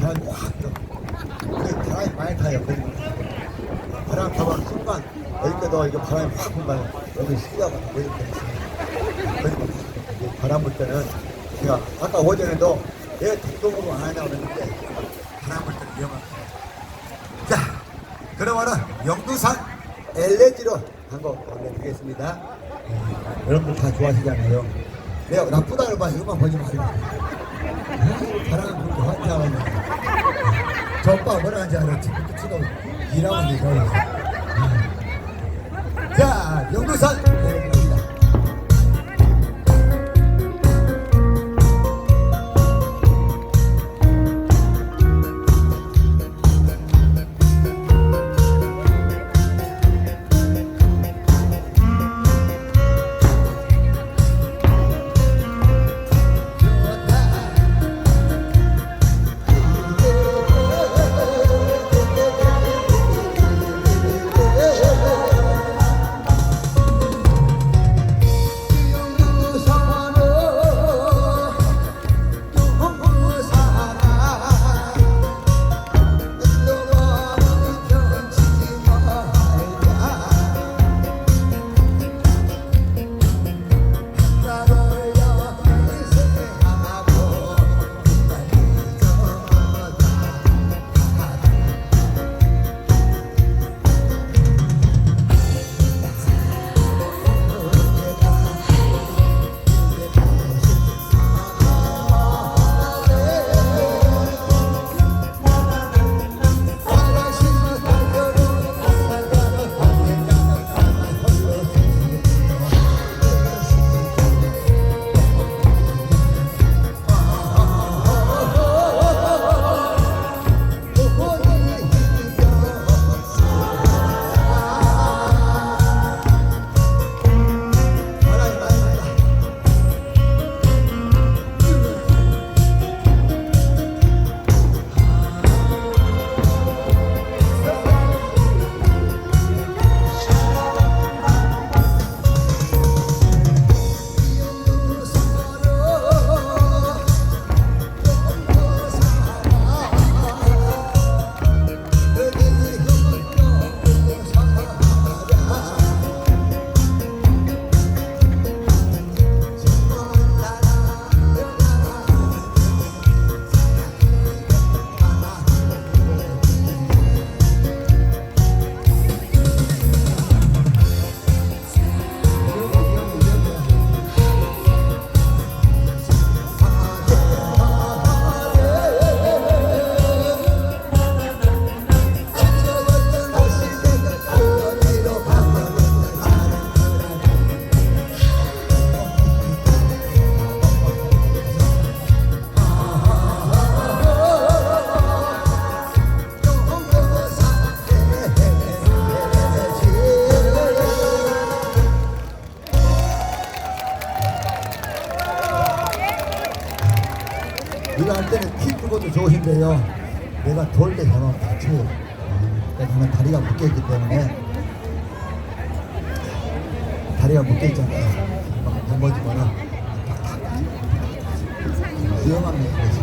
바람이 확 불어. 근데 바람이 많이 타요. 그리고 바람 타면 순간 여기도 이게 바람이 확 불면 여기 시야가 이 바람 불 때는 제가 아까 오전에도 왜 독도으로 안 하냐고 그랬는데 바람 불 때는 위험합니다. 자, 그러면은 영두산 엘레지로 한곡 올려드리겠습니다. 음, 여러분들 다 좋아하시잖아요. 내가 나쁘다는 말 이것만 보지 말고. 바람 불고 환장하는 저 오빠 뭐라 하는지 알아? 지금부터 지금 일하고 있는 거 자, 영두산 위험합니다. 그래서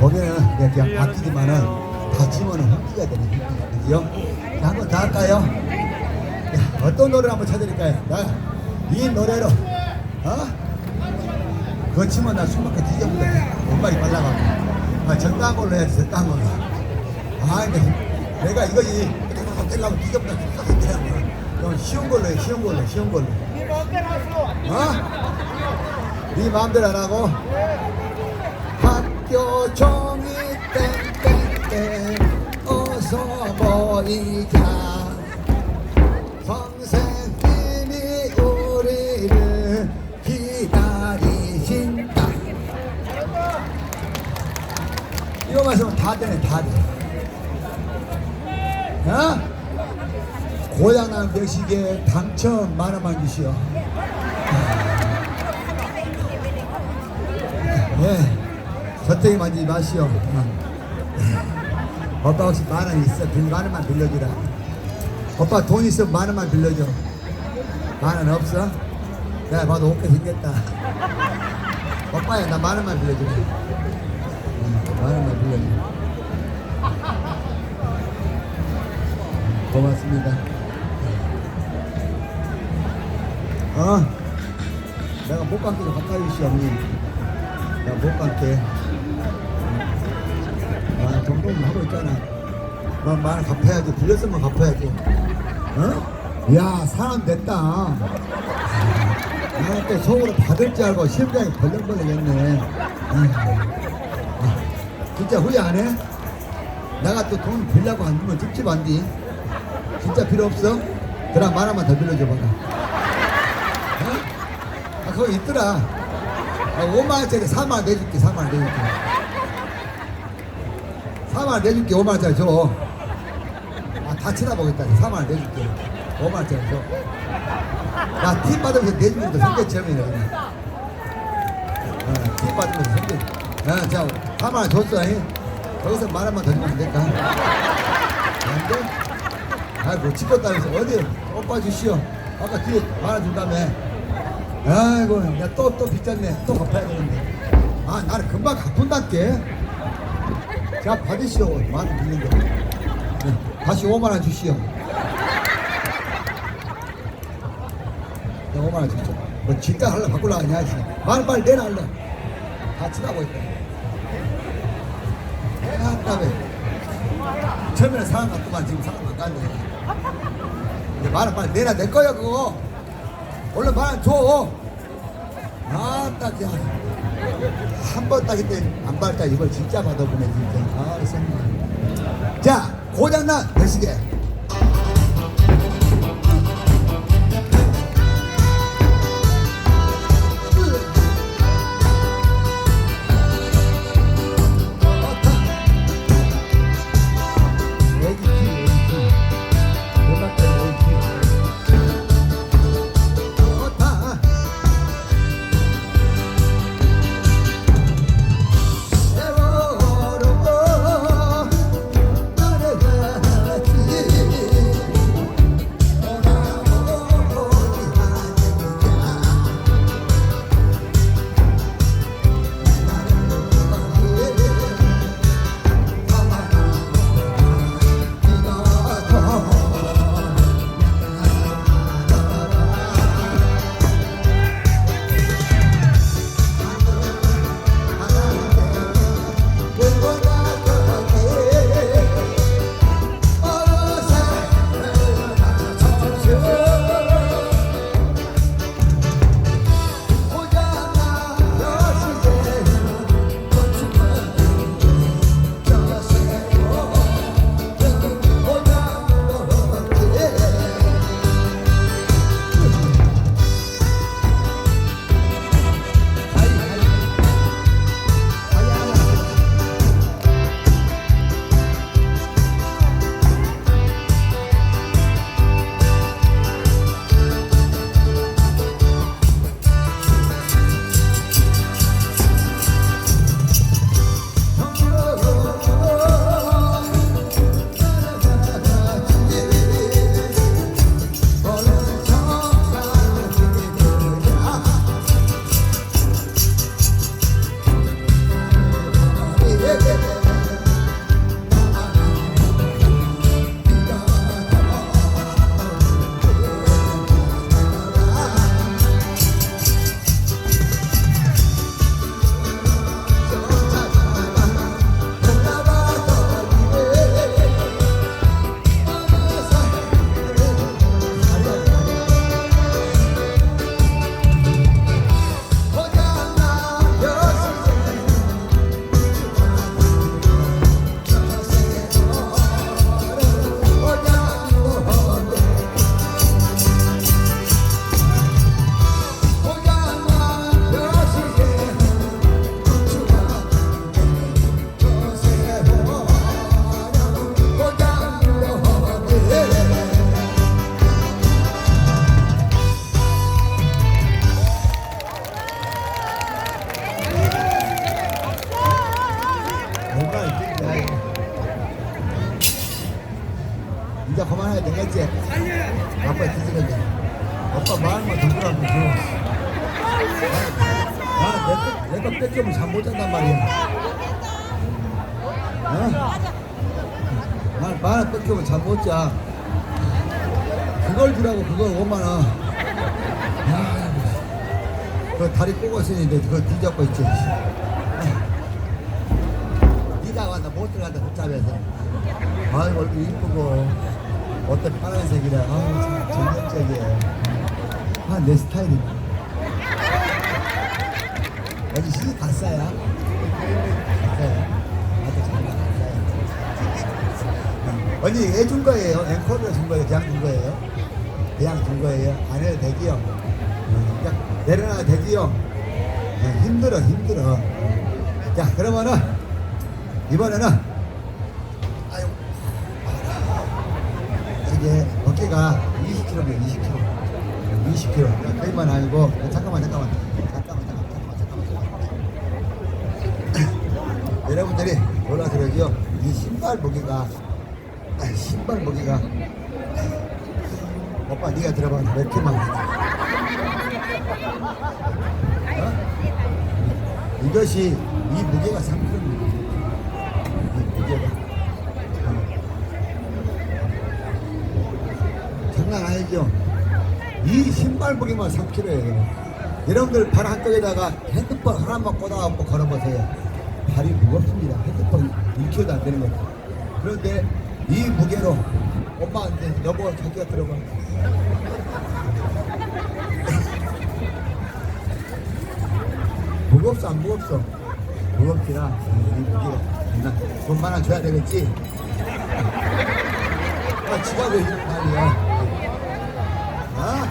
거기는 그냥 맡기지만은 다치면은 흠기가 되는? 자, 한번 더 할까요? 야, 어떤 노래를 한번 쳐드릴까요? 나이 노래로 어? 그거 치면 나 숨막혀 뒤져버려. 엄마이 빨라가고. 아, 적당한 걸로 해야지, 적당한 걸로. 아, 근데 내가 이거 이, 하려면 뒤져버려. 그럼 쉬운 걸로 해, 쉬운 걸로, 쉬운 걸로. 어? 네 마음대로 안 하고. 모이자. 선생님이 우리를 기다리신다. 이거 마시면 다 되네, 다 돼. 어? 고장난 벽시계 당첨 만 원만 주시오. 예, 저택에 만지지 마시오. 어. 오빠 혹시 만 원 있어? 빌, 만 원만 빌려주라. 오빠 돈 있으면 만 원만 빌려줘. 만 원 없어? 내가 봐도 없게 생겼다. 오빠야 나 만 원만 빌려주래. 만 원만 빌려줘. 고맙습니다. 아, 내가 못좀 가까이 주시 형님. 내가 못 감게. 아, 정도는 하고 있잖아. 만, 만 갚아야지. 빌렸으면 갚아야지. 어? 야, 사람 됐다. 나또 속으로 받을 줄 알고 심장이 벌렁벌렁했네. 아, 진짜 후회 안 해? 내가 또 돈 빌려고 안 주면 찝찝 안디? 진짜 필요 없어? 그럼 만 원만 더 빌려줘 봐라. 어? 아, 그거 있더라. 아, 5만 원짜리 4만 원 내줄게, 4만 원 내줄게. 4만 원 내줄게, 5만 원짜리 줘. 아, 다 쳐다보겠다. 4만 원 내줄게. 5만 원짜리 줘. 나팁 받으면서 내주는 거 성격 처음이네. 어, 팁 받으면서 성격. 어, 자, 4만 원 줬어. 잉? 거기서 만 원만 더 주면 안 될까? 안 돼? 아이고, 찍었다면서 어디 오빠 주시오. 아까 뒤에 만원 준다며. 아이고, 야, 또, 또 빚졌네. 또 갚아야 되는데. 아, 나는 금방 갚은다께. 자, 받으시오. 만원 빌린 거. 네, 다시 5만 원 주시오. 내 5만 원 주시오. 뭐, 진짜 할래 바꾸려고 하냐, 씨. 만원 빨리 내놔, 할래. 다 치다고 있다. 내가 한다며. 처음에는 사람 같더만 지금 사람 안 갔네. 만원 빨리 내놔. 내 거야, 그거. 얼른 만원 줘. 아, 딱, 야. 한번딱 이때 안 받다 이걸 진짜 받아보네, 진짜. 아, 정말. 자, 고장난 배시계. 만원 뺏기면 잠 못 자. 그걸 주라고 그걸 5만 원. 아, 그 다리 꼬고 있으는데 그거 뒤잡고 있지. 네가 왔다 못 들어간다 복잡해서. 아이고 얼굴 이쁘고 어떤 파란색이라 아우 참 전형적이에요. 아내 스타일이. 어디 시집 갔어요? 갔어요. 언니 해준 거예요? 앵커를 준 거예요? 그냥 준 거예요? 그냥 준 거예요? 안 해도 되지요? 어, 그냥 내려놔도 되지요? 어, 힘들어 힘들어 자 그러면은 이번에는 아유 이게 어깨가 20kg면 20kg 20kg 거기만 아니고 잠깐만 잠깐만 잠깐만 잠깐만 잠깐만 잠깐만 여러분들이 뭐라 그러죠 이 신발 무게가 아, 신발 무게가. 오빠 네가 들어봐 몇 킬로만 어? 이것이 이 무게가 3kg입니다 이 무게가 어. 장난 아니죠? 이 신발 무게만 3kg예요 여러분들 발 한쪽에다가 핸드폰 하나만 꽂아갖고 걸어보세요. 발이 무겁습니다. 핸드폰 1kg도 안 되는 거죠. 그런데 이 무게로 엄마한테 여보 자기가 들어봐 무겁어 안 무겁어 무겁지라 이 장난 돈 많아 줘야 되겠지? 아 지가 왜 이런 말이야. 아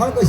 싹바